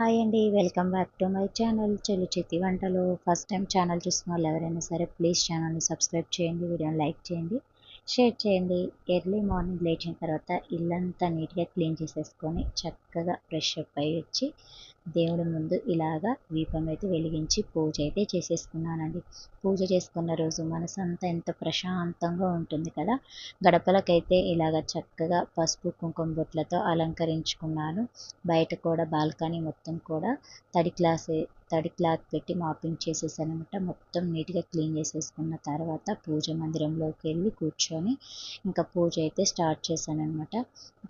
Hi అండి welcome back to my channel చెల్లి చేతి వంటలు. ఫస్ట్ టైం ఛానల్ చూసిన వాళ్ళు ఎవరైనా సరే ప్లీజ్ ఛానల్ని సబ్స్క్రైబ్ చేయండి వీడియోని లైక్ చేయండి షేర్ చేయండి. ఎర్లీ మార్నింగ్ లేచిన తర్వాత ఇల్లంతా నీట్గా క్లీన్ చేసేసుకొని చక్కగా ఫ్రెష్ అప్ అయ్యి వచ్చి దేవుడి ముందు ఇలాగా దీపం అయితే వెలిగించి పూజ అయితే చేసేసుకున్నానండి. పూజ చేసుకున్న రోజు మనసు అంతా ఎంత ప్రశాంతంగా ఉంటుంది కదా. గడపలకైతే ఇలాగ చక్కగా పసుపు కుంకుమ బొట్లతో అలంకరించుకున్నాను. బయట కూడా బాల్కనీ మొత్తం కూడా తడి క్లాస్ తడి క్లాత్ పెట్టి మాపింగ్ చేసేసాను అనమాట మొత్తం నీట్గా క్లీన్ చేసేసుకున్న తర్వాత పూజ మందిరంలోకి వెళ్ళి కూర్చొని ఇంకా పూజ అయితే స్టార్ట్ చేశాను అనమాట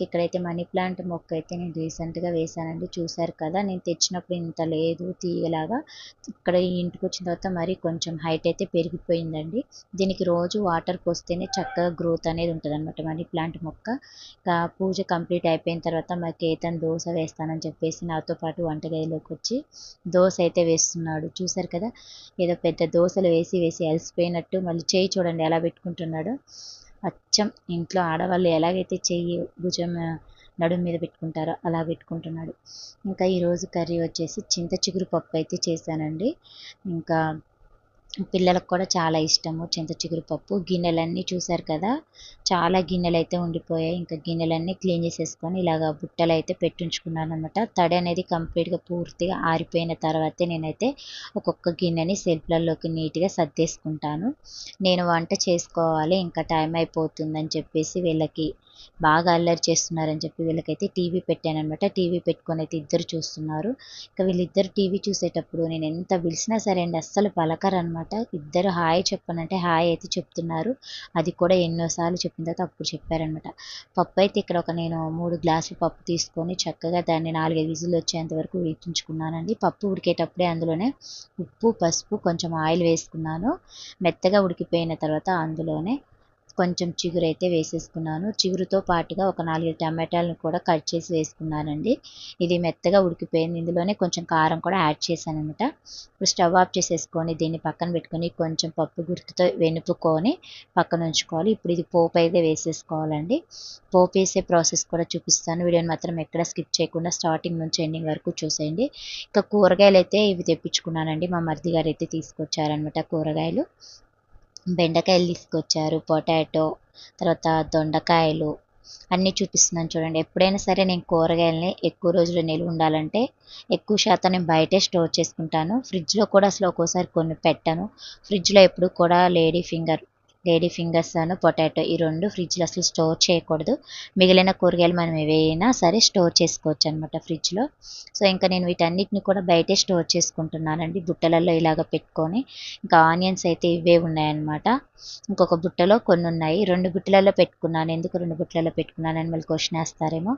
ఇక్కడైతే మనీ ప్లాంట్ మొక్క అయితే నేను రీసెంట్గా వేశానండి. చూశారు కదా నేను తెచ్చినప్పుడు ఇంత లేదు తీగలాగా. ఇక్కడ ఈ ఇంటికి వచ్చిన తర్వాత మరి కొంచెం హైట్ అయితే పెరిగిపోయిందండి. దీనికి రోజు వాటర్ పోస్తేనే చక్కగా గ్రోత్ అనేది ఉంటుంది అనమాట మనీ ప్లాంట్ మొక్క పూజ కంప్లీట్ అయిపోయిన తర్వాత మా కేతన్ దోశ వేస్తానని చెప్పేసి నాతో పాటు వంటగదిలోకి వచ్చి దోశ అయితే వేస్తున్నాడు. చూసారు కదా? ఏదో పెద్ద దోశలు వేసి వేసి అలసిపోయినట్టు మళ్ళీ చేయి చూడండి ఎలా పెట్టుకుంటున్నాడు. అచ్చం! ఇంట్లో ఆడవాళ్ళు ఎలాగైతే చెయ్యి భుజం నడుము మీద పెట్టుకుంటారో అలా పెట్టుకుంటున్నాడు. ఇంకా ఈరోజు కర్రీ వచ్చేసి చింత చిగురు పప్పు అయితే చేశానండి. ఇంకా పిల్లలకు కూడా చాలా ఇష్టము చింత చిగురు పప్పు. గిన్నెలన్నీ చూశారు కదా చాలా గిన్నెలు అయితే ఉండిపోయాయి. ఇంకా గిన్నెలన్నీ క్లీన్ చేసేసుకొని ఇలాగ బుట్టలు అయితే పెట్టించుకున్నాను అనమాట తడి అనేది కంప్లీట్గా పూర్తిగా ఆరిపోయిన తర్వాతే నేనైతే ఒక్కొక్క గిన్నెని సెల్ఫ్లలోకి నీట్గా సర్దేసుకుంటాను. నేను వంట చేసుకోవాలి ఇంకా టైం అయిపోతుందని చెప్పేసి వీళ్ళకి బాగా అల్లరి చేస్తున్నారని చెప్పి వీళ్ళకైతే టీవీ పెట్టానమాట టీవీ పెట్టుకొని అయితే ఇద్దరు చూస్తున్నారు. ఇంకా వీళ్ళిద్దరు టీవీ చూసేటప్పుడు నేను ఎంత పిలిచినా సరే అండి అస్సలు పలకరనమాట ఇద్దరు హాయ్ చెప్పనంటే హాయ్ అయితే చెప్తున్నారు. అది కూడా ఎన్నోసార్లు చెప్పిన తర్వాత అప్పుడు చెప్పారనమాట పప్పు అయితే ఇక్కడ ఒక నేను మూడు గ్లాసులు పప్పు తీసుకొని చక్కగా దాన్ని నాలుగైదు విజులు వచ్చేంత వరకు ఉడికించుకున్నానండి. పప్పు ఉడికేటప్పుడే అందులోనే ఉప్పు పసుపు కొంచెం ఆయిల్ వేసుకున్నాను. మెత్తగా ఉడికిపోయిన తర్వాత అందులోనే కొంచెం చిగురు అయితే వేసేసుకున్నాను. చిగురుతో పాటుగా ఒక నాలుగు టమాటాలను కూడా కట్ చేసి వేసుకున్నానండి. ఇది మెత్తగా ఉడికిపోయింది. ఇందులోనే కొంచెం కారం కూడా యాడ్ చేశాను అనమాట ఇప్పుడు స్టవ్ ఆఫ్ చేసేసుకొని దీన్ని పక్కన పెట్టుకొని కొంచెం పప్పు గుర్తుతో వెనుపుకొని పక్కన ఉంచుకోవాలి. ఇప్పుడు ఇది పోపు అయితే వేసేసుకోవాలండి. పోపు వేసే ప్రాసెస్ కూడా చూపిస్తాను. వీడియోని మాత్రం ఎక్కడ స్కిప్ చేయకుండా స్టార్టింగ్ నుంచి ఎండింగ్ వరకు చూసేయండి. ఇంకా కూరగాయలు అయితే ఇవి తెప్పించుకున్నానండి. మా మరిది గారు అయితే తీసుకొచ్చారనమాట కూరగాయలు. బెండకాయలు తీసుకొచ్చారు పొటాటో తర్వాత దొండకాయలు అన్నీ చూపిస్తున్నాను చూడండి. ఎప్పుడైనా సరే నేను కూరగాయలని ఎక్కువ రోజులు నిల్వ ఉండాలంటే ఎక్కువ శాతం నేను బయటే స్టోర్ చేసుకుంటాను. ఫ్రిడ్జ్లో కూడా అసలు ఒక్కోసారి కొన్ని పెట్టాను. ఫ్రిడ్జ్లో ఎప్పుడు కూడా లేడీ ఫింగర్ లేడీ ఫింగర్స్ అను పొటాటో ఈ రెండు ఫ్రిడ్జ్లో అసలు స్టోర్ చేయకూడదు. మిగిలిన కూరగాయలు మనం ఏవైనా సరే స్టోర్ చేసుకోవచ్చు అనమాట ఫ్రిడ్జ్లో సో ఇంకా నేను వీటన్నిటిని కూడా బయటే స్టోర్ చేసుకుంటున్నానండి. బుట్టలలో ఇలాగ పెట్టుకొని ఇంకా ఆనియన్స్ అయితే ఇవే ఉన్నాయన్నమాట. ఇంకొక బుట్టలో కొన్ని ఉన్నాయి. రెండు బుట్టలలో పెట్టుకున్నాను. ఎందుకు రెండు బుట్టలలో పెట్టుకున్నానని మళ్ళీ క్వశ్చన్ వేస్తారేమో.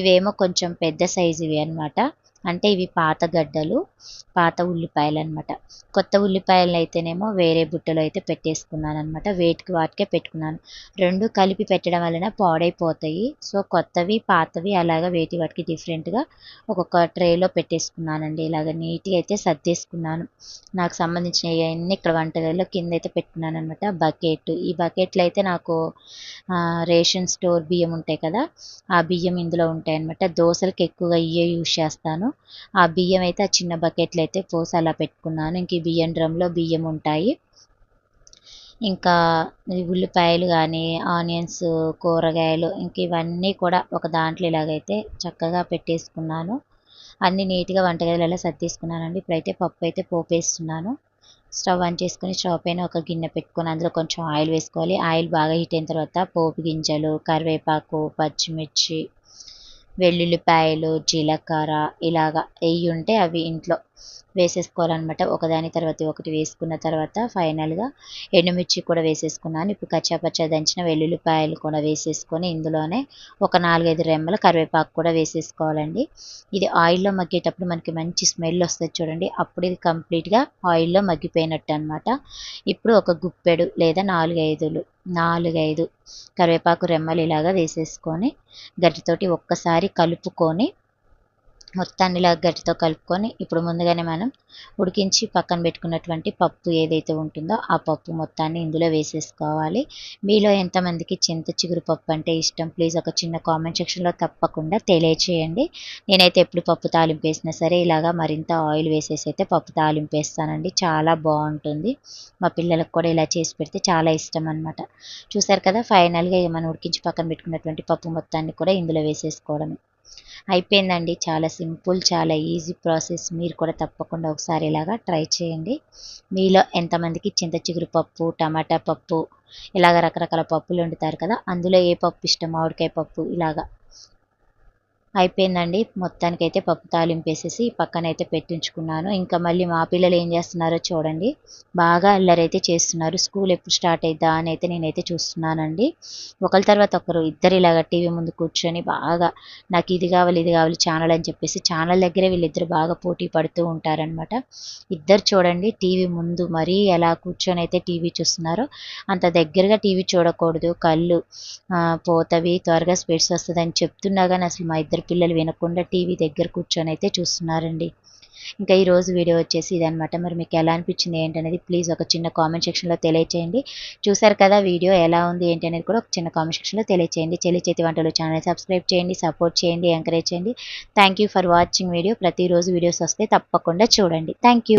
ఇవేమో కొంచెం పెద్ద సైజువి అనమాట అంటే ఇవి పాత గడ్డలు పాత ఉల్లిపాయలు అనమాట కొత్త ఉల్లిపాయలు అయితేనేమో వేరే బుట్టలో అయితే పెట్టేసుకున్నాను అనమాట వేటికి వాటికే పెట్టుకున్నాను. రెండు కలిపి పెట్టడం వలన పాడైపోతాయి. సో కొత్తవి పాతవి అలాగా వేటి వాటికి డిఫరెంట్గా ఒక్కొక్క ట్రేలో పెట్టేసుకున్నానండి. ఇలాగ నీట్గా అయితే సర్దేసుకున్నాను. నాకు సంబంధించిన ఇవన్నీ ఇక్కడ వంటగదిలో కింద అయితే పెట్టుకున్నాను అనమాట బకెట్. ఈ బకెట్లు అయితే నాకు రేషన్ స్టోర్ బియ్యం ఉంటాయి కదా ఆ బియ్యం ఇందులో ఉంటాయి అనమాట దోశలకు ఎక్కువగా ఇవే యూజ్ చేస్తాను. ఆ బియ్యం అయితే ఆ చిన్న బకెట్లు అయితే పోసి అలా పెట్టుకున్నాను. ఇంక ఈ బియ్యం డ్రమ్లో బియ్యం ఉంటాయి. ఇంకా ఉల్లిపాయలు కానీ ఆనియన్స్ కూరగాయలు ఇంక ఇవన్నీ కూడా ఒక దాంట్లో ఇలాగైతే చక్కగా పెట్టేసుకున్నాను. అన్నీ నీట్గా వంటగదిలో సర్దేసుకున్నానండి. ఇప్పుడైతే పప్పు అయితే పోపేస్తున్నాను. స్టవ్ ఆన్ చేసుకుని స్టవ్ పైన ఒక గిన్నె పెట్టుకొని అందులో కొంచెం ఆయిల్ వేసుకోవాలి. ఆయిల్ బాగా హీట్ అయిన తర్వాత పోపు గింజలు కరివేపాకు పచ్చిమిర్చి వెల్లుల్లిపాయలు జీలకర్ర ఇలాగా వెయ్యి ఉంటే అవి ఇంట్లో వేసేసుకోవాలన్నమాట. ఒకదాని తర్వాత ఒకటి వేసుకున్న తర్వాత ఫైనల్గా ఎండుమిర్చి కూడా వేసేసుకున్నాను. ఇప్పుడు కచ్చాపచ్చా దంచిన వెల్లుల్లిపాయలు కూడా వేసేసుకొని ఇందులోనే ఒక నాలుగైదు రెమ్మల కరివేపాకు కూడా వేసేసుకోవాలండి. ఇది ఆయిల్లో మగ్గేటప్పుడు మనకి మంచి స్మెల్ వస్తుంది చూడండి. అప్పుడు ఇది కంప్లీట్గా ఆయిల్లో మగ్గిపోయినట్టు అనమాట ఇప్పుడు ఒక గుప్పెడు లేదా నాలుగైదులు నాలుగైదు కరివేపాకు రెమ్మలు ఇలాగా వేసేసుకొని గరిటతోటి ఒక్కసారి కలుపుకొని మొత్తాన్ని ఇలా గట్టితో కలుపుకొని ఇప్పుడు ముందుగానే మనం ఉడికించి పక్కన పెట్టుకున్నటువంటి పప్పు ఏదైతే ఉంటుందో ఆ పప్పు మొత్తాన్ని ఇందులో వేసేసుకోవాలి. మీలో ఎంతమందికి చింత చిగురు పప్పు అంటే ఇష్టం ప్లీజ్ ఒక చిన్న కామెంట్ సెక్షన్లో తప్పకుండా తెలియచేయండి. నేనైతే ఎప్పుడు పప్పు తాలింపు వేసినా సరే ఇలాగా మరింత ఆయిల్ వేసేసి అయితే పప్పు తాలింపు వేస్తానండి. చాలా బాగుంటుంది. మా పిల్లలకు కూడా ఇలా చేసి పెడితే చాలా ఇష్టం అనమాట చూసారు కదా ఫైనల్గా మనం ఉడికించి పక్కన పెట్టుకున్నటువంటి పప్పు మొత్తాన్ని కూడా ఇందులో వేసేసుకోవడమే. అయిపోయిందండి. చాలా సింపుల్ చాలా ఈజీ ప్రాసెస్. మీరు కూడా తప్పకుండా ఒకసారి ఇలాగా ట్రై చేయండి. మీలో ఎంతమందికి చింత చిగురు పప్పు టమాటా పప్పు ఇలాగ రకరకాల పప్పులు వండుతారు కదా అందులో ఏ పప్పు ఇష్టం? మామిడికాయ పప్పు ఇలాగా. అయిపోయిందండి. మొత్తానికైతే పప్పు తాలింపు వేసేసి పక్కన అయితే పెట్టించుకున్నాను. ఇంకా మళ్ళీ మా పిల్లలు ఏం చేస్తున్నారో చూడండి. బాగా అల్లరైతే చేస్తున్నారు. స్కూల్ ఎప్పుడు స్టార్ట్ అయిద్దా అని అయితే నేనైతే చూస్తున్నానండి. ఒకరి తర్వాత ఒకరు ఇద్దరు ఇలాగ టీవీ ముందు కూర్చొని బాగా నాకు ఇది కావాలి ఇది కావాలి ఛానల్ అని చెప్పేసి ఛానల్ దగ్గరే వీళ్ళిద్దరు బాగా పోటీ పడుతూ ఉంటారనమాట ఇద్దరు చూడండి టీవీ ముందు మరీ ఎలా కూర్చొని అయితే టీవీ చూస్తున్నారో అంత దగ్గరగా టీవీ చూడకూడదు. కళ్ళు పోతవి త్వరగా స్పెట్స్ వస్తుందని చెప్తున్నా కానీ అసలు మా ఇద్దరు పిల్లలు వినకుండా టీవీ దగ్గర కూర్చొని అయితే చూస్తున్నారండి. ఇంకా ఈ రోజు వీడియో వచ్చేసి ఇదనమాట మరి మీకు ఎలా అనిపించింది ఏంటనేది ప్లీజ్ ఒక చిన్న కామెంట్ సెక్షన్లో తెలియచేయండి. చూసారు కదా వీడియో ఎలా ఉంది ఏంటి అనేది కూడా ఒక చిన్న కామెంట్ సెక్షన్లో తెలియచేయండి. చెల్లి చేతి వంటలు ఛానల్ సబ్స్క్రైబ్ చేయండి సపోర్ట్ చేయండి ఎంకరేజ్ చేయండి. Thank you for watching video. ప్రతిరోజు వీడియోస్ వస్తే తప్పకుండా చూడండి. Thank you.